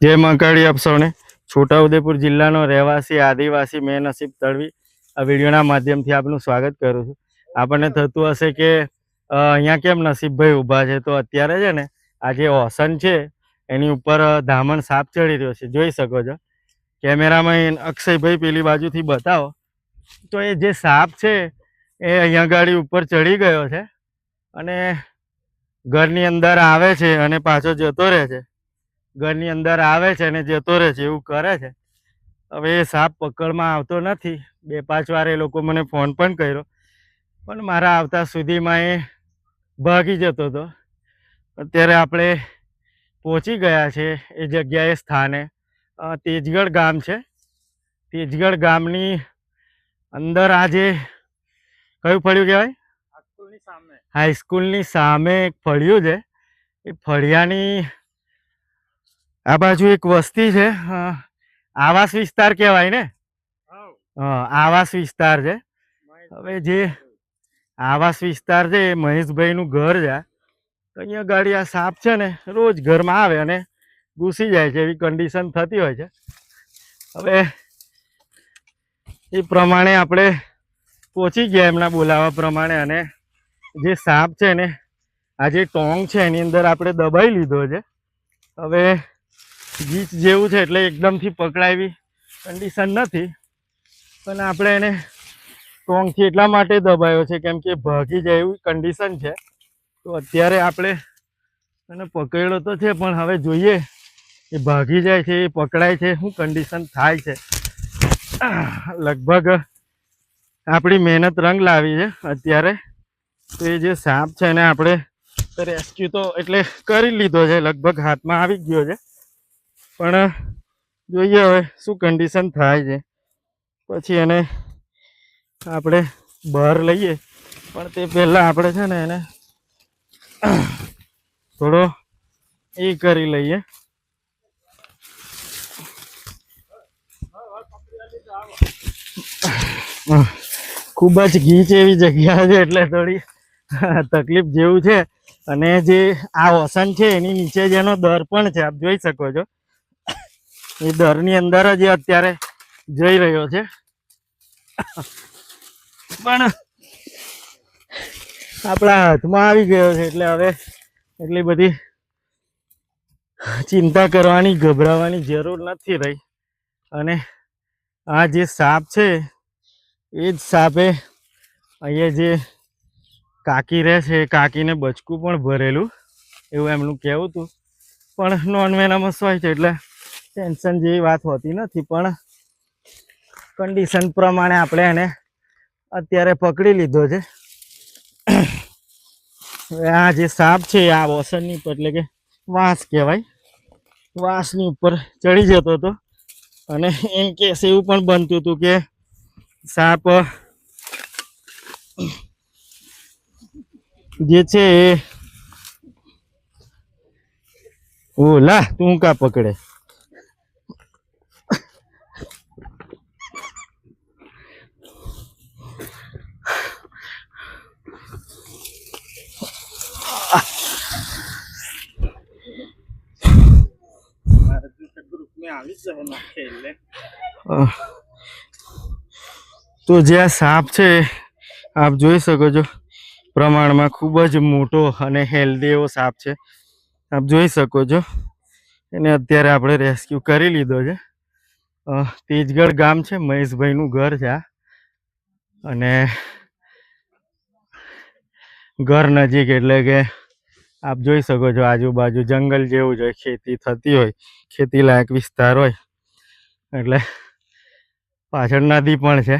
જય મંકાળી આપ સૌને. છોટાઉદેપુર જિલ્લાનો રહેવાસી, આદિવાસી મેં નસીબ તળવી આ વિડીયોના માધ્યમથી આપનું સ્વાગત કરું છું. આપણને થતું હશે કે અહીંયા કેમ નસીબભાઈ ઊભા છે? તો અત્યારે છે ને, આ જે ઓસન છે, એની ઉપર ધામણ સાપ ચડી રહ્યો છે. જોઈ શકો છો. કેમેરામાં અક્ષયભાઈ પેલી બાજુથી બતાવો. તો એ જે સાપ છે, એ અહીંયા ગાડી ઉપર ચડી ગયો છે અને ઘરની અંદર આવે છે અને પાછો જતો રહે છે. ઘરની અંદર આવે છે અને જતો રહે છે એવું કરે છે. હવે એ સાપ પકડમાં આવતો નથી. બે પાંચ વાર એ લોકો મને ફોન પણ કર્યો. પણ મારા આવતા સુધીમાં એ ભાગી જતો હતો. અત્યારે આપણે પહોંચી ગયા છે એ જગ્યાએ સ્થાને. તેજગઢ ગામ છે. તેજગઢ ગામની અંદર આજે કયું ફળિયું કહેવાય? હાઈસ્કૂલની સામે એક ફળિયું છે. એ ફળિયાની આ બાજુ એક વસ્તી છે. આવાસ વિસ્તાર કહેવાય ને? આવાસ વિસ્તાર છે. હવે જે આવાસ વિસ્તાર છે એ મહેશભાઈનું ઘર છે તો અહીંયા ગાડી આ સાપ છે ને રોજ ઘરમાં આવે અને ઘૂસી જાય છે એવી કન્ડિશન થતી હોય છે. હવે એ પ્રમાણે આપણે પહોંચી ગયા એમના બોલાવા પ્રમાણે અને જે સાપ છે ને આ જે ટોંગ છે એની અંદર આપણે દબાઈ લીધો છે. હવે ગીચ જેવું છે એટલે એકદમથી પકડાવી કન્ડિશન નથી. પણ આપણે એને ટોંગથી એટલા માટે દબાયો છે કેમ કે ભાગી જાય એવી કન્ડિશન છે. તો અત્યારે આપણે એને પકડ્યો તો છે, પણ હવે જોઈએ એ ભાગી જાય છે, એ પકડાય છે, શું કન્ડિશન થાય છે. લગભગ આપણી મહેનત રંગ લાવી છે અત્યારે. તો એ જે સાપ છે એને આપણે રેસ્ક્યુ તો એટલે કરી લીધો છે, લગભગ હાથમાં આવી ગયો છે. પણ જોઈએ હવે શું કન્ડિશન થાય છે. પછી એને આપણે બહાર લઈએ. પણ તે પહેલાં આપણે છે ને એને થોડો એ કરી લઈએ. ખૂબ જ ગીચ એવી જગ્યા છે એટલે થોડી તકલીફ જેવું છે. અને જે આ ઓસન છે એની નીચે જેનો દર પણ છે, આપ જોઈ શકો છો. એ દરની અંદર જ અત્યારે જઈ રહ્યો છે. પણ આપણા હાથમાં આવી ગયો છે, એટલે હવે એટલી બધી ચિંતા કરવાની, ગભરાવાની જરૂર નથી રહી. અને આ જે સાપ છે, એ જ સાપે અહીંયા જે કાકી રહે છે કાકીને બચકું પણ ભરેલું, એવું એમનું કહેવું હતું. પણ નોન વેનામસ હોય છે, એટલે ટેન્શન જેવી વાત હોતી નથી, પણ કન્ડિશન પ્રમાણે આપણે એને અત્યારે પકડી લીધો છે. આ જે સાપ છે, આ વસનની ઉપર, એટલે કે વાંસ કહેવાય, વાંસની ઉપર ચડી જતો હતો. અને એમ કેસ એવું પણ બનતું હતું કે સાપ, જે છે એ ઓલા તું કા પકડે. તો જે આ સાપ છે, આપ જોઈ શકો છો, પ્રમાણમાં ખૂબ જ મોટો અને હેલ્ધી એવો સાપ છે. આપ જોઈ શકો છો, એને અત્યારે આપણે રેસ્ક્યુ કરી લીધો છે. તેજગઢ ગામ છે, મહેશભાઈનું ઘર છે આ. અને ઘર નજીક એટલે કે આપ જોઈ શકો છો આજુબાજુ જંગલ જેવું જ હોય ખેતી થતી હોય ખેતી લાયક વિસ્તાર હોય. એટલે પાછળ નદી પણ છે.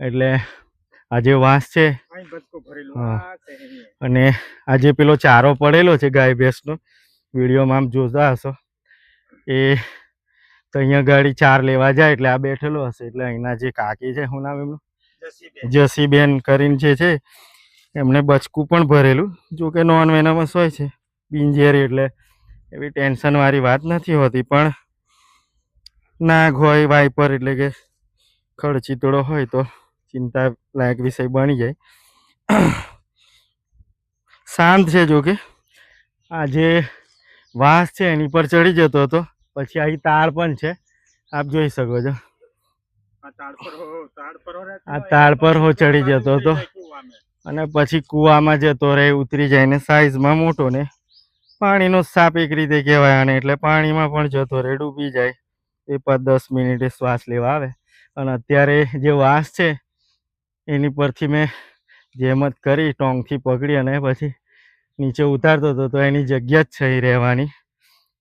એટલે આ જે વાંસ છે. અને આ જે પેલો ચારો પડેલો છે ગાય ભેંસનો વિડીયોમાં આમ જોતા હશો. એ તો અહીંયા ગાડી ચાર લેવા જાય એટલે આ બેઠેલો હશે. એટલે અહીંના જે કાકી છે શું નામ એમનું? જસીબેન કરીને જે છે એમને બચકું પણ ભરેલું જો કે નોન વેનામસ હોય છે. બિનઝેરી એટલે એવી ટેન્શનવાળી વાત નથી હોતી પણ નાગ હોય વાઇપર એટલે કે ખડચીતોડો હોય તો ચિંતા લાયક વિષય બની જાય. શાંત છે જો કે. આ જે વાંસ છે એની પર ચડી જતો હતો પછી અહીં તાળ પણ છે. આપ જોઈ શકો છો. આ તાળ પર હો- ચડી જતો હતો. અને પછી કૂવામાં જતો રહે ઉતરી જાય ને સાઈઝમાં મોટો ને, પાણીનો સાપ એક રીતે કહેવાય અને એટલે પાણીમાં પણ જતો રહે ડૂબી જાય, એ પાંચ દસ મિનિટે શ્વાસ લેવા આવે. અને અત્યારે જે વાસ છે, એની પરથી મેં જેમત કરી ટોંગથી પકડી અને પછી નીચે ઉતારતો હતો, તો એની જગ્યા જ છે રહેવાની.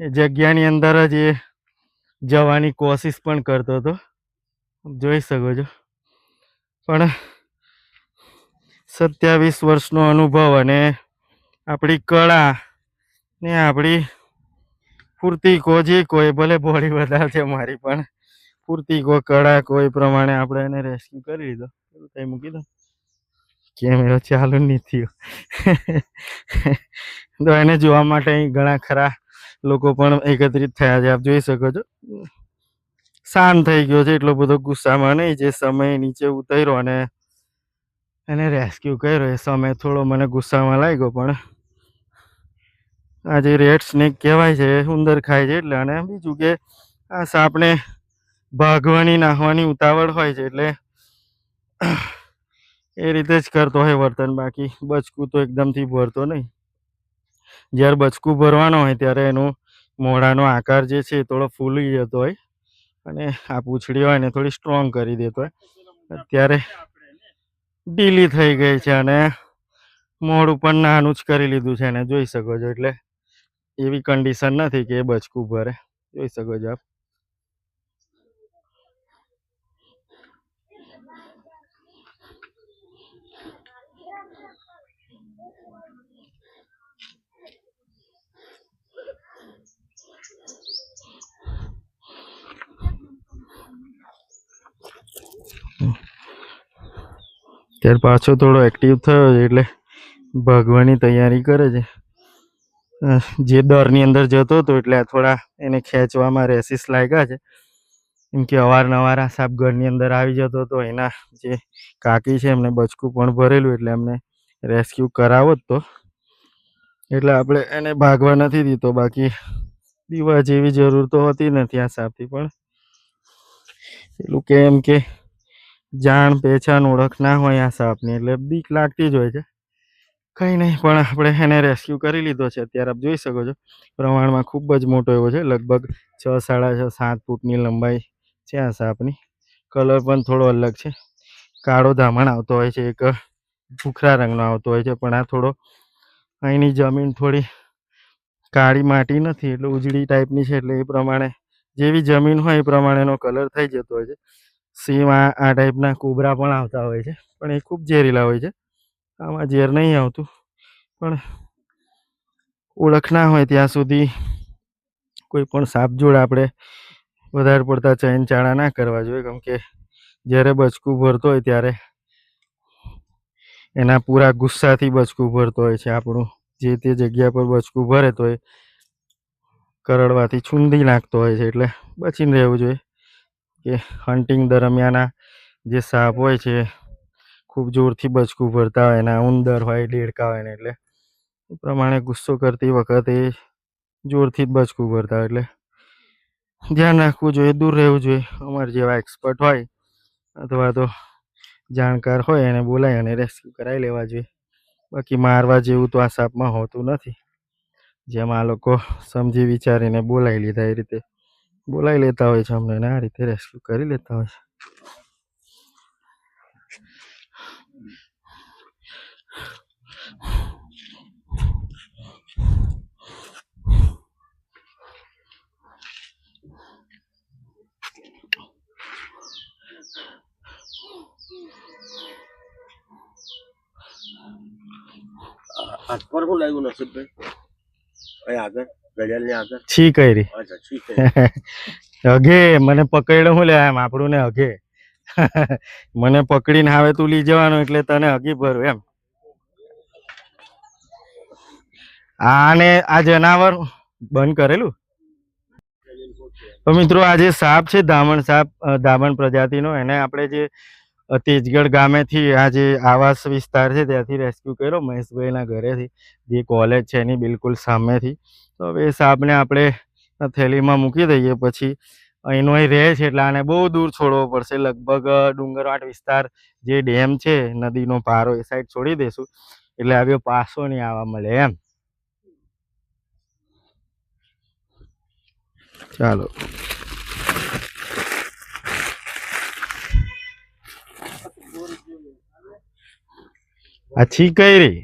એ જગ્યાની અંદર જ એ જવાની કોશિશ પણ કરતો હતો. જોઈ શકો છો. પણ સત્યાવીસ વર્ષનો અનુભવ અને આપણી કળા ને આપણી પૂરતી કો જે કોઈ ભલે બોડી વધારે છે મારી, પણ પૂરતી કો કળા કોઈ પ્રમાણે આપણે એને રેસ્ક્યુ કરી લીધો. કઈ મૂકી દો. કેમેરો ચાલુ નહીં થયો. તો એને જોવા માટે અહીં ઘણા ખરા લોકો પણ એકત્રિત થયા છે. આપ જોઈ શકો છો. શાંત થઈ ગયો છે. એટલો બધો ગુસ્સામાં નહીં જે સમય નીચે ઉતર્યો અને એને રેસ્ક્યુ કર્યો. એ સમય થોડો મને ગુસ્સામાં લાગ્યો, પણ આ જે રેડ સ્નેક કહેવાય છે ઉંદર ખાય છે એટલે. અને બીજું કે આ સાપને ભાગવાની, નાહવાની ઉતાવળ હોય છે એટલે એ રીતે જ કરતો હોય વર્તન. બાકી બચકું તો એકદમથી ભરતો નહીં. જ્યારે બચકું ભરવાનો હોય ત્યારે એનું મોઢાનો આકાર જે છે થોડો ફૂલી જતો હોય અને આ પૂંછડી હોય ને થોડી સ્ટ્રોંગ કરી દેતો હોય. અત્યારે ઢીલી થઈ ગઈ છે અને મોડ ઉપર નાનું જ કરી લીધું છે એને, જોઈ શકો છો. એટલે એવી કન્ડિશન નથી કે એ બચકું ભરે. જોઈ શકો છો આપ. ત્યાર પાછો થોડો એક્ટિવ થયો છે એટલે ભાગવાની તૈયારી કરે છે. જે દરની અંદર જતો હતો એટલે થોડા એને ખેંચવામાં રેસીસ લાગ્યા છે. કેમ કે અવારનવાર આ સાપ ઘરની અંદર આવી જતો હતો, એના જે કાકી છે એમને બચકું પણ ભરેલું એટલે એમને રેસ્ક્યુ કરાવો જ તો. એટલે આપણે એને ભાગવા નથી દીધો, બાકી દીવા જેવી જરૂર તો હોતી નથી આ સાપથી પણ. પેલું કે એમ કે જાણ, પહેચાન, ઓળખ ના હોય આ સાપની, એટલે બીક લાગતી જ હોય છે. કંઈ નહીં, પણ આપણે એને રેસ્ક્યુ કરી લીધો છે. અત્યારે આપ જોઈ શકો છો, પ્રમાણમાં ખૂબ જ મોટો એવો છે. લગભગ છ, સાડા છ, સાત ફૂટની લંબાઈ છે આ સાપની. કલર પણ થોડો અલગ છે. કાળો ધામણ આવતો હોય છે, એક ભૂખરા રંગનો આવતો હોય છે, પણ આ થોડો અહીંની જમીન થોડી કાળી માટી નથી, એટલે ઉજળી ટાઈપની છે, એટલે એ પ્રમાણે જેવી જમીન હોય એ પ્રમાણેનો કલર થઈ જતો હોય છે. સેમ આ ટાઈપના કોબરા પણ આવતા હોય છે, પણ એ ખૂબ ઝેરીલા હોય છે. આમાં ઝેર નહીં આવતું, પણ ઓળખ ના હોય ત્યાં સુધી કોઈ પણ સાપજોડ આપણે વધારે પડતા ચૈન ચાળા ના કરવા જોઈએ, કેમ કે જ્યારે બચકું ભરતો હોય ત્યારે એના પૂરા ગુસ્સાથી બચકું ભરતો હોય છે આપણું. જે તે જગ્યા પર બચકું ભરે તો એ કરડવાથી છૂંદી નાખતો હોય છે, એટલે બચીને રહેવું જોઈએ. કે હન્ટિંગ દરમિયાન જે સાપ હોય છે, ખૂબ જોરથી બચકું ભરતા હોય, એના ઉંદર હોય દેડકા હોય ને એટલે, એ પ્રમાણે ગુસ્સો કરતી વખતે જોરથી જ બચકું ભરતા હોય. એટલે ધ્યાન રાખવું જોઈએ, દૂર રહેવું જોઈએ. અમારા જેવા એક્સપર્ટ હોય, અથવા તો જાણકાર હોય, એને બોલાય અને રેસ્ક્યુ કરાવી લેવા જોઈએ. બાકી મારવા જેવું તો આ સાપમાં હોતું નથી. જેમ આ લોકો સમજી વિચારીને બોલાવી લીધા એ રીતે. બોલાવી લેતા હોય છે અમને અને આ રીતે રેસ્ક્યુ કરી લેતા હોય છે હાથ પર શું લાગ્યું નસીબભાઈ અહીં આગળ છી કરી. અચ્છા હગે મને પકડ્યો હું લે એમ આપણું ને હગે. મને પકડીને આવે તું લઈ જવાનું એટલે તને હગી ભરું એમ. આને આ જનાવર બંધ કરેલું? તો મિત્રો આ જે સાપ છે દામણ સાપ દામણ પ્રજાતિનો એને આપણે જે તેજગઢ ગામેથી આ જે આવાસ વિસ્તાર છે, ત્યાંથી રેસ્ક્યુ કર્યો મહેશભાઈના ઘરેથી, જે કોલેજ છે એની બિલકુલ સામેથી. તો હવે એ સાપને આપણે થેલીમાં મૂકી દઈએ, પછી અહીંનો અહીં રહે છે, એટલે આને બહુ દૂર છોડવો પડશે. લગભગ ડુંગરવાટ વિસ્તાર જે ડેમ છે, નદીનો પારો, એ સાઈડ છોડી દઈશું એટલે આવ્યો પાસો નહીં આવવા મળે એમ. ચાલો. આ છીકરી